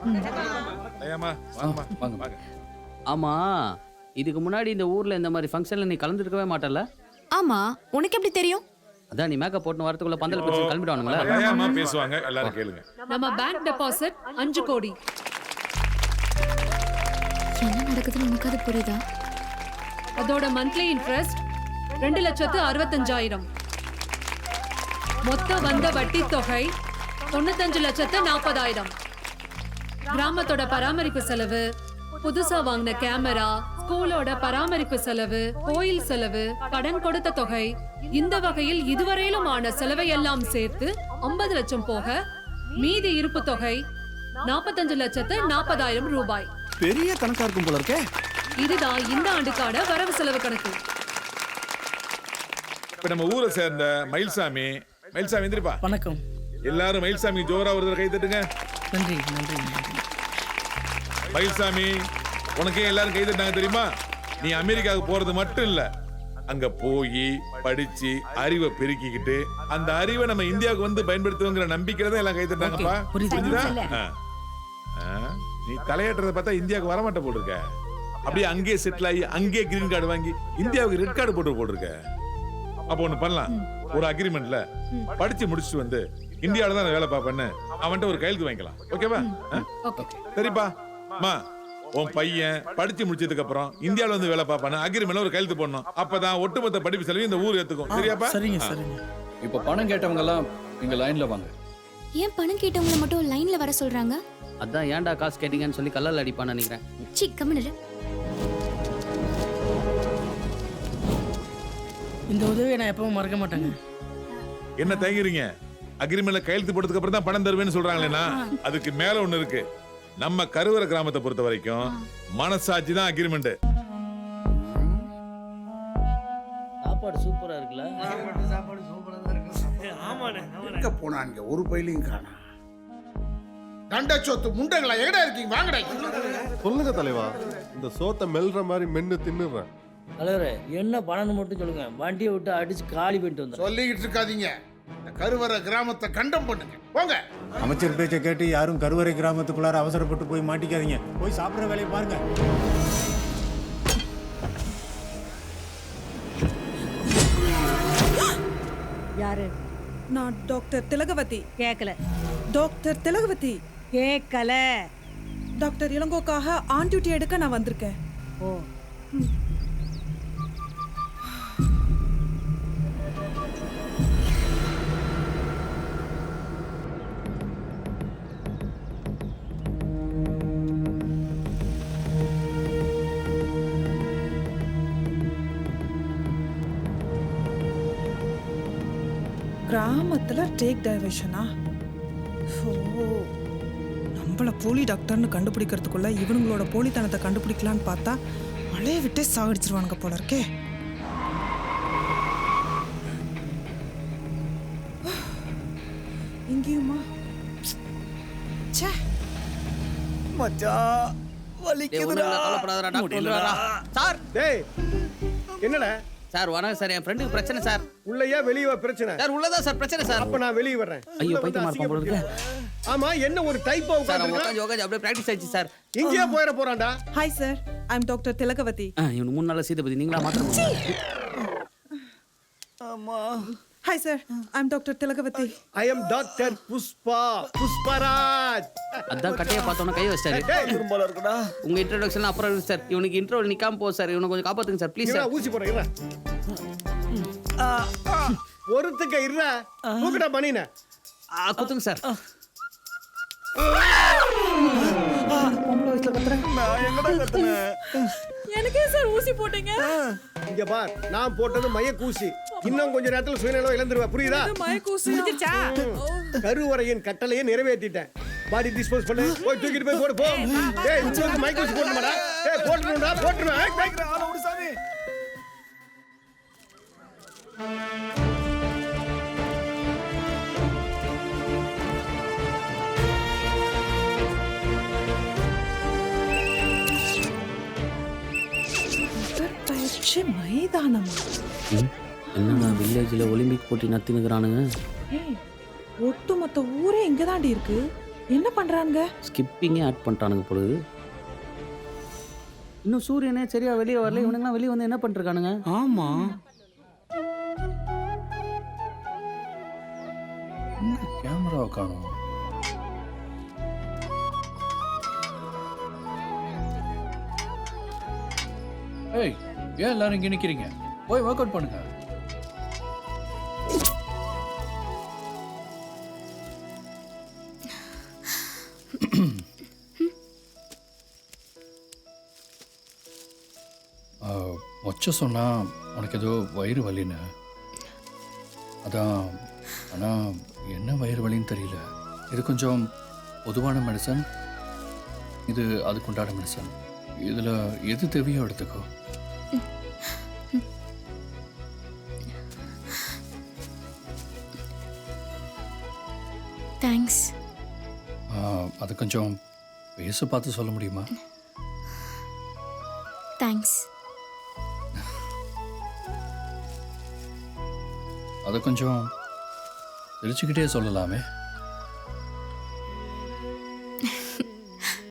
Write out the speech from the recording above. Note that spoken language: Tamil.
ஐயாம்மா வாங்கம்மா வாங்க. வாங்க. ஆமா இதுக்கு முன்னாடி இந்த ஊர்ல இந்த மாதிரி ஃபங்க்ஷன்ல நீ கலந்துருக்கவே மாட்டல ஆமா உனக்கு எப்படி தெரியும்? அதான் நீ மேக்கப் போட்டு வரதுக்குள்ள பந்தல் பிரச்சனை கிளம்பிடுவானுங்களா? ஐயாம்மா பேசுவாங்க எல்லாரும் கேளுங்க. நம்ம பேங்க் டெபாசிட் அஞ்சு கோடி. என்ன நடக்குதுன்னு உனக்கு அது புரியுதா? அதோட மந்த்லி இன்ட்ரெஸ்ட் ரெண்டு லட்சத்து அறுபத்தஞ்சாயிரம். மொத்த வந்த வட்டி தொகை தொண்ணூத்தஞ்சு லட்சத்து நாற்பதாயிரம் கிராமத்தோட பராமரிப்பு செலவு புதுசா வாங்கின கேமரா ஸ்கூலோட பராமரிப்பு செலவு கோயில் செலவு கடன் கொடுத்த தொகை இந்த வகையில் இதுவரையிலும் ஆன செலவை எல்லாம் சேர்த்து ஐம்பது லட்சம் போக மீதி இருப்பு தொகை நாற்பத்தஞ்சு லட்சத்து நாற்பதாயிரம் ரூபாய். பெரிய கணக்கா இருக்கும் போல இருக்கே. இதுதான் இந்த ஆண்டுக்கான வரவு செலவு கணக்கு. இப்ப நம்ம ஊரை சேர்ந்த மயில்சாமி. மயில்சாமி எந்திரிப்பா. வணக்கம். எல்லாரும் மயில்சாமி ஜோரா ஒரு தடவை கை தட்டுங்க. நன்றி நன்றி மயில்சாமி உனக்கே எல்லாரும் கை தட்டாங்க தெரியுமா? நீ அமெரிக்காவுக்கு போறது மட்டும் இல்ல. அங்க போய் படிச்சு அறிவை பெருக்கிக்கிட்டு அந்த அறிவை நம்ம இந்தியாவுக்கு வந்து பயன்படுத்துவோங்கிற நம்பிக்கையில எல்லாம் கை தட்டாங்கப்பா புரியுது. நீ தலையாட்டுறத பார்த்தா இந்தியாவுக்கு வரமாட்ட போட்டிருக்க. அப்படியே அங்கேயே செட்டில் ஆகி அங்கேயே கிரீன் கார்டு வாங்கி இந்தியாவுக்கு ரெட் கார்டு போட்டு போட்டிருக்க. அப்போ ஒண்ணு பண்ணலாம். ஒரு அக்ரிமெண்ட்ல படிச்சு முடிச்சுட்டு வந்து இந்தியாவில தான் நான் வேலை பார்ப்பேன்னு அவன்கிட்ட ஒரு கையெழுத்து வாங்கிக்கலாம். ஓகேவா? சரிப்பா. அம்மா உன் பையன் படிச்சு முடிச்சதுக்கு அப்புறம் இந்தியாவுல வந்து வேலை பார்ப்பானு அக்ரிமெண்ட்ல ஒரு கையெழுத்து போடணும். அப்பதான் ஒட்டுமொத்த படிப்பு செலவு இந்த ஊர் ஏத்துக்கும். சரியாப்பா? சரிங்க சரிங்க. இப்போ பணம் கேட்டவங்க எல்லாம் இங்க லைன்ல வாங்க. ஏன் பணம் கேட்டவங்கள மட்டும் லைன்ல வர சொல்றாங்க? அதான் ஏன்டா காசு கேட்டீங்கன்னு சொல்லி கல்லால் அடிப்பான்னு நினைக்கிறேன். சி கம்முனு இந்த உதவியை நான் எப்பவும் மறக்க மாட்டேங்க. என்ன தயங்குறீங்க? அக்ரிமெண்ட்ல கையெழுத்து போட்டதுக்கு அப்புறம் தான் பணம் தருவேன்னு சொல்றாங்களேன்னா அதுக்கு மேல ஒண்ணு இருக்கு. நம்ம கருவற கிராமத்தை பொறுத்த வரைக்கும் மனசாட்சி தான் அக்ரிமெண்ட் சாப்பாடு சூப்பரா இருக்குல்ல? எங்க போனாங்க ஒரு பையிலையும் காணா. தண்ட சொத்து முண்டங்களா எங்கடா இருக்கீங்க? வாங்கடா. சொல்லுங்க தலைவா இந்த சோத்தை மெல்ற மாதிரி மென்னு தின்னுறேன் தலைவரே என்ன பண்ணணும் மட்டும் சொல்லுங்க. வண்டியை விட்டு அடிச்சு காலி பண்ணிட்டு வந்தேன் சொல்லிக்கிட்டு இருக்காதீங்க. இந்த கருவற கிராமத்தை கண்டம் பண்ணுங்க. போங்க. அமைச்சர் பேச்சை கேட்டு யாரும் கருவறை கிராமத்துக்குள்ளார அவசரப்பட்டு போய் மாட்டிக்காதீங்க. போய் சாப்பிடுற வேலையை பாருங்க. யாரு? நான் டாக்டர் திலகவதி. கேட்கல டாக்டர் திலகவதி. கேட்கல டாக்டர் இளங்கோக்காக ஆன் டியூட்டி எடுக்க நான் வந்திருக்கேன். ஓ. கிராமத்துல டேக் டைவர்ஷனா ஓ நம்மள போலி டாக்டர்னு கண்டுபிடிக்கிறதுக்குள்ள இவனுங்களோட போலித்தனத்தை கண்டுபிடிக்கலான்னு பார்த்தா மழைய விட்டே சாகடிச்சிருவானுங்க போல இருக்கே. இங்கேயுமா? ச்சே. மச்சான் வலிக்குதுடா. கவலைப்படாதடா டாக்டர்? சார் டேய் என்னடா? சார் வணக்கம் சார். என் ஃப்ரெண்டுக்கு பிரச்சனை சார். உள்ளயா வெளியே பிரச்சனை. சார் உள்ளதான் சார்? பிரச்சனை சார். அப்ப நான் வெளியே வர்றேன். ஐயோ, பைத்தியமா இருப்பான் போல இருக்கு. ஆமா என்ன ஒரு டைப்பா சார் அவன் உட்கார்ந்து உட்காந்து அப்படியே ப்ராக்டிஸ் ஆயிடுச்சு சார். இங்கேயே போயிட போறான்டா. Hi sir I am doctor Thilagavathi ஆ, இவனுக்கு மூணு நாள் சீதபதி. நீங்களா மாத்திரம் hi sir I am doctor Thilagavathi I am doctor Pushpa Pushparaj அதான் கட்டையை பார்த்தோன்னா கை வச்சிட்டாரு டேய் திரும்பல இருக்குடா. உங்க இன்ட்ரோடக்ஷன் அப்புறம் இருக்கு சார் இவனுக்கு இன்ட்ரோ நிக்காம போ சார் இவனை கொஞ்சம் காப்பாத்துங்க சார் ப்ளீஸ் சார் ஊசி இருடா. ஒருத்துக்க இருடா. தூக்குடா பண்ணின ஆ, குத்துங்க சார் எனக்கே சார் ஊசி போட்டீங்க. இங்க பார் நான் போட்டது மய கூசி இன்னும் கொஞ்ச நேரத்துல சுயநலம் இழந்துருவ. புரியுதா? மயக்கூசி. கருவறையின் கட்டளையை நிறைவேற்றிட்டேன். பாடி டிஸ்போஸ் பண்ணு. போய் தூக்கிட்டு போய் போடு போ. ஏய் உங்களுக்கு மைக்கூசி போடணுமாடா ஏய். உடற்பயிற்சி மைதானமா? என்னடா வில்லேஜில் ஒலிம்பிக் போட்டி நடத்தினுக்கிறானுங்க. ஏய் ஒட்டுமொத்த ஊரே இங்க தாண்டி இருக்கு. என்ன பண்றாங்க ஸ்கிப்பிங்கே ஆட் பண்ணிட்டானுங்க பொழுது. இன்னும் சூரியனே சரியா வெளியே வரல இவனுங்களாம் வெளியே வந்து என்ன பண்ணிருக்கானுங்க ஆமா. கேமராவை காணும்? ஏய் ஏன் எல்லாரும் இங்கே நிற்கிறீங்க போய் ஒர்க் அவுட் பண்ணுங்க. மொச்ச சொன்னா உனக்கு ஏதோ வயிறு வலின்னு. அதான் ஆனால் என்ன வயிறு வலின்னு தெரியல. இது கொஞ்சம் பொதுவான மெடிசன் இது அதுக்குண்டான மெடிசன் இதில் எது தேவையோ எடுத்துக்கோ. தேங்க்ஸ் அது கொஞ்சம் பேச பார்த்து சொல்ல முடியுமா? தேங்க்ஸ் அதை கொஞ்சம் சிரிச்சுக்கிட்டே சொல்லலாமே.